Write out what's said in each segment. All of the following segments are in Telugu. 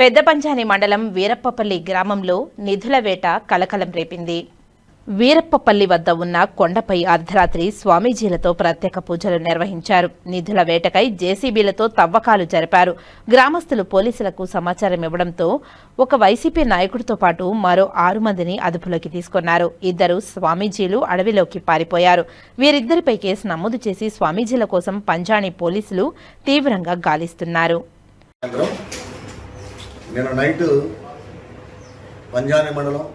పెద్ద పంచాని మండలం వీరప్పపల్లి గ్రామంలో నిధుల వేట కలకలం రేపింది. వీరప్పపల్లి వద్ద ఉన్న కొండపై అర్ధరాత్రి స్వామీజీలతో ప్రత్యేక పూజలు నిర్వహించారు. నిధుల వేటకై జేసీబీలతో తవ్వకాలు జరిపారు. గ్రామస్తులు పోలీసులకు సమాచారం ఇవ్వడంతో ఒక వైసీపీ నాయకుడితో పాటు మరో ఆరు మందిని అదుపులోకి తీసుకున్నారు. ఇద్దరు స్వామీజీలు అడవిలోకి పారిపోయారు. వీరిద్దరిపై కేసు నమోదు చేసి స్వామీజీల కోసం పంజాణి పోలీసులు తీవ్రంగా గాలిస్తున్నారు. నేను నైట్ పంజాని మండలం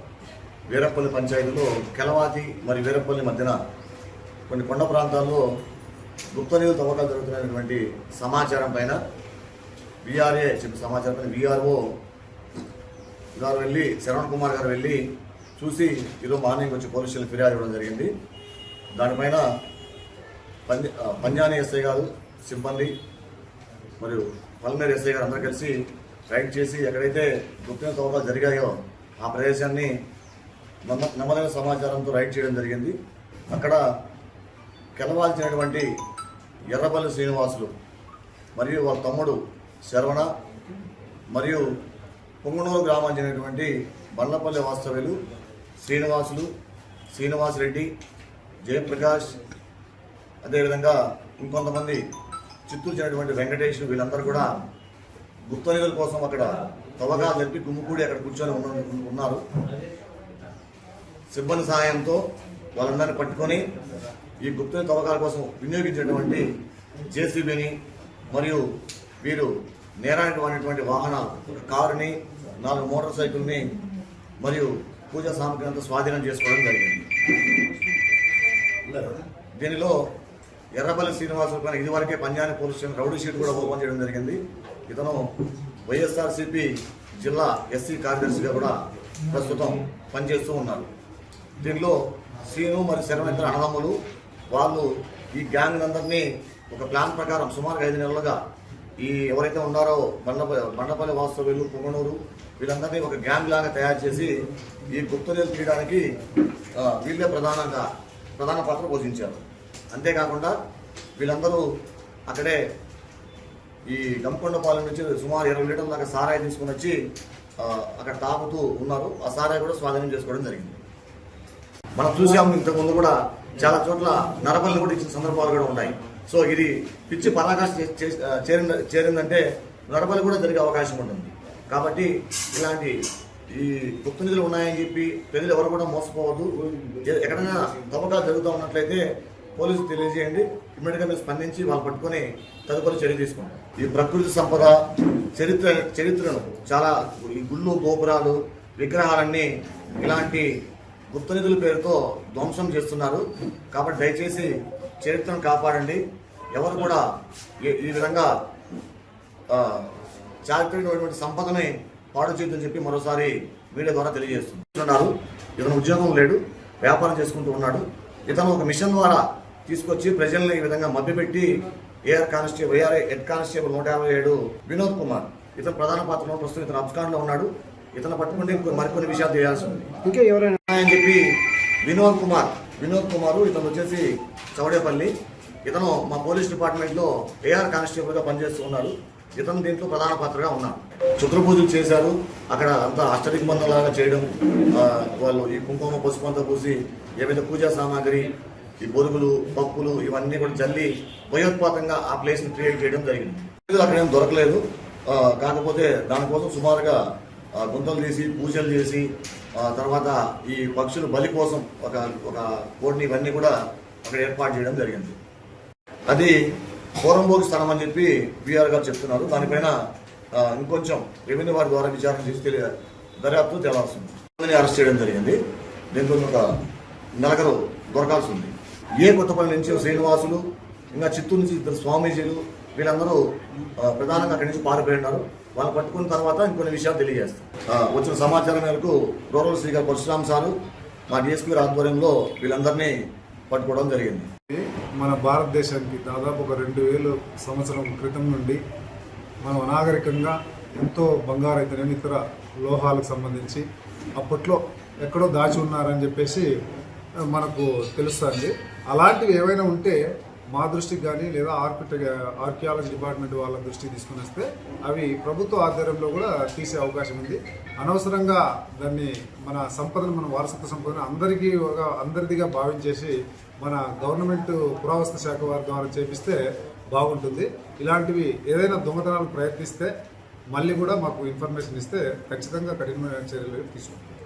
వీరప్పల్లి పంచాయతీలో కెలవాతి మరి వీరప్పల్లి మధ్యన కొన్ని కొండ ప్రాంతాల్లో గుప్త నీరు తవ్వకాలు జరుగుతున్నటువంటి సమాచారం పైన విఆర్ఏ చెప్పిన సమాచారం పైన విఆర్ఓ గారు వెళ్ళి శరవణ్ కుమార్ గారు వెళ్ళి చూసి ఈరోజు మార్నింగ్ వచ్చి పోలీసులు ఫిర్యాదు ఇవ్వడం జరిగింది. దానిపైన పంజ పంజానీ పంజాని ఎస్ఐ గారు సిబ్బంది మరియు పల్మేర్ ఎస్ఐ గారు అందరూ కలిసి రైడ్ చేసి ఎక్కడైతే గుప్తిన తవ్వకాలు జరిగాయో ఆ ప్రదేశాన్ని నమ్మ నమ్మదైన సమాచారంతో రైడ్ చేయడం జరిగింది. అక్కడ కెలవాల్సినటువంటి ఎర్రపల్లి శ్రీనివాసులు మరియు వాళ్ళ తమ్ముడు శరవణ మరియు పొంగునూరు గ్రామం చెందినటువంటి బండ్లపల్లి వాస్తవ్యులు శ్రీనివాసులు శ్రీనివాసరెడ్డి జయప్రకాష్ అదేవిధంగా ఇంకొంతమంది చిత్తూరు చెందినటువంటి వెంకటేష్ వీళ్ళందరూ కూడా గుప్తనిధుల కోసం అక్కడ తవ్వకాలు జరిపి గుమ్ముకూడి అక్కడ కూర్చొని ఉన్నారు. సిబ్బంది సహాయంతో వాళ్ళందరినీ పట్టుకొని ఈ గుప్త తవ్వకాల కోసం వినియోగించినటువంటి జేసీబీని మరియు వీరు నేరానికి వాడినటువంటి వాహనాలు ఒక కారుని నాలుగు మోటార్ సైకిల్ని మరియు పూజా సామగ్రి అంతా స్వాధీనం చేసుకోవడం జరిగింది. దీనిలో ఎర్రపల్లి శ్రీనివాసులు పైన ఇదివరకే పంజాని పోలీస్ స్టేషన్ రౌడీ షీట్ కూడా ఓపెన్ చేయడం జరిగింది. ఇతను వైఎస్ఆర్సీపీ జిల్లా ఎస్సీ కార్యదర్శిగా కూడా ప్రస్తుతం పనిచేస్తూ ఉన్నారు. దీనిలో శ్రీను మరియు శరణిత్ర ఇద్దరు అన్నదమ్ములు వాళ్ళు ఈ గ్యాంగ్ అందరినీ ఒక ప్లాన్ ప్రకారం సుమారు ఐదు నెలలుగా ఈ ఎవరైతే ఉన్నారో బండపల్లి బండపల్లి వాస్తవ్యులు పొంగనూరు వీళ్ళందరినీ ఒక గ్యాంగ్ లాగా తయారు చేసి ఈ గుప్తనీళ్ళు తీయడానికి వీళ్ళే ప్రధానంగా ప్రధాన పాత్ర పోషించారు. అంతేకాకుండా వీళ్ళందరూ అక్కడే ఈ గంపకొండపాలెం నుంచి సుమారు ఇరవై లీటర్ల దాకా సారాయి తీసుకుని వచ్చి అక్కడ తాగుతూ ఉన్నారు. ఆ సారాయి కూడా స్వాధీనం చేసుకోవడం జరిగింది. మనం చూసాము ఇంతకు ముందు కూడా చాలా చోట్ల నరబల్ని కూడా ఇచ్చిన సందర్భాలు కూడా ఉన్నాయి. సో ఇది పిచ్చి పరాకాశ చే- చేరిందంటే నరబలి కూడా జరిగే అవకాశం ఉంటుంది కాబట్టి ఇలాంటి ఈ గుప్త నిధులు ఉన్నాయని చెప్పి ప్రజలు ఎవరు కూడా మోసపోవద్దు. ఎక్కడైనా తవ్వకాలు జరుగుతూ ఉన్నట్లయితే పోలీసులు తెలియజేయండి. ఇమ్మీడియట్గా మేము స్పందించి వాళ్ళు పట్టుకొని తదుపరి చర్య తీసుకుంటాం. ఈ ప్రకృతి సంపద చరిత్ర చరిత్రను చాలా ఈ గుళ్ళు గోపురాలు విగ్రహాలన్నీ ఇలాంటి గుప్త నిధుల పేరుతో ధ్వంసం చేస్తున్నారు. కాబట్టి దయచేసి చరిత్రను కాపాడండి. ఎవరు కూడా ఈ- ఈ విధంగా చారిత్రకమైనటువంటి సంపదని పాడు చేయొద్దని చెప్పి మరోసారి మీడియా ద్వారా తెలియజేస్తున్నారు. ఇతను ఉద్యోగం లేడు వ్యాపారం చేసుకుంటూ ఉన్నాడు. ఇతను ఒక మిషన్ ద్వారా తీసుకొచ్చి ప్రజల్ని ఈ విధంగా మభ్యపెట్టి AR constable AR head constable నూట యాభై ఏడు వినోద్ కుమార్ ఇతను ప్రధాన పాత్రలో ప్రస్తుతం ఇతను అబ్స్కాండ్లో ఉన్నాడు. ఇతను పట్టుకుంటే మరికొన్ని విషయాలు తెలియాల్సి ఉంది. ఇంకా ఎవరైనా అని చెప్పి వినోద్ కుమార్ వినోద్ కుమార్ ఇతను వచ్చేసి చౌడేపల్లి. ఇతను మా పోలీస్ డిపార్ట్మెంట్లో ఏఆర్ కానిస్టేబుల్గా పనిచేస్తూ ఉన్నారు ఇతను దీంట్లో ప్రధాన పాత్రగా ఉన్నాడు. చుక్ర పూజలు చేశారు. అక్కడ అంతా అష్టదిగ్బంధంలాగా చేయడం వాళ్ళు ఈ కుంకుమ పసుపు అంతా పూసి ఏవైతే పూజా సామాగ్రి ఈ బొరుగులు పప్పులు ఇవన్నీ కూడా చల్లి భయోత్పాతంగా ఆ ప్లేస్ని క్రియేట్ చేయడం జరిగింది. అక్కడ ఏం దొరకలేదు. కాకపోతే దానికోసం సుమారుగా గుంతలు తీసి పూజలు చేసి తర్వాత ఈ పక్షులు బలి కోసం ఒక ఒక కోడిని ఇవన్నీ కూడా అక్కడ ఏర్పాటు చేయడం జరిగింది. అది పూర్వంభోగి స్థలం అని చెప్పి బీఆర్ గారు చెప్తున్నారు. దానిపైన ఇంకొంచెం రెవెన్యూ వారి ద్వారా విచారణ చేసి తెలియ దర్యాప్తు తేలాల్సింది అరెస్ట్ చేయడం జరిగింది. దీంతో ఒక నలగరు దొరకాల్సి ఉంది. ఏ కొత్తపల్లి నుంచి శ్రీనివాసులు ఇంకా చిత్తూరు నుంచి ఇద్దరు స్వామీజీలు వీళ్ళందరూ ప్రధానంగా అక్కడి నుంచి పారిపోయినారు వాళ్ళు పట్టుకున్న తర్వాత ఇంకొన్ని విషయాలు తెలియజేస్తాం. వచ్చిన సమాచారం మేరకు గౌరవ శ్రీ గారు పరశురామ్ సారు మా డిఎస్పీ ఆధ్వర్యంలో వీళ్ళందరినీ పట్టుకోవడం జరిగింది. మన భారతదేశానికి దాదాపు ఒక రెండు వేలు సంవత్సరం క్రితం నుండి మనం అనాగరికంగా ఎంతో బంగారు అయితేనేమి ఇతర లోహాలకు సంబంధించి అప్పట్లో ఎక్కడో దాచి ఉన్నారని చెప్పేసి మనకు తెలుస్తుంది. అలాంటివి ఏవైనా ఉంటే మా దృష్టికి కానీ లేదా ఆర్కిట ఆర్కియాలజీ డిపార్ట్మెంట్ వాళ్ళ దృష్టికి తీసుకుని వస్తే అవి ప్రభుత్వ ఆధ్వర్యంలో కూడా తీసే అవకాశం ఉంది. అనవసరంగా దాన్ని మన సంపదను మన వారసత్వ సంపదను అందరికీ ఒక అందరిదిగా భావించేసి మన గవర్నమెంట్ పురావస్తు శాఖ వారి ద్వారా చేపిస్తే బాగుంటుంది. ఇలాంటివి ఏదైనా దొంగతనాలు ప్రయత్నిస్తే మళ్ళీ కూడా మాకు ఇన్ఫర్మేషన్ ఇస్తే ఖచ్చితంగా కఠినమైన చర్యలు తీసుకుంటాం.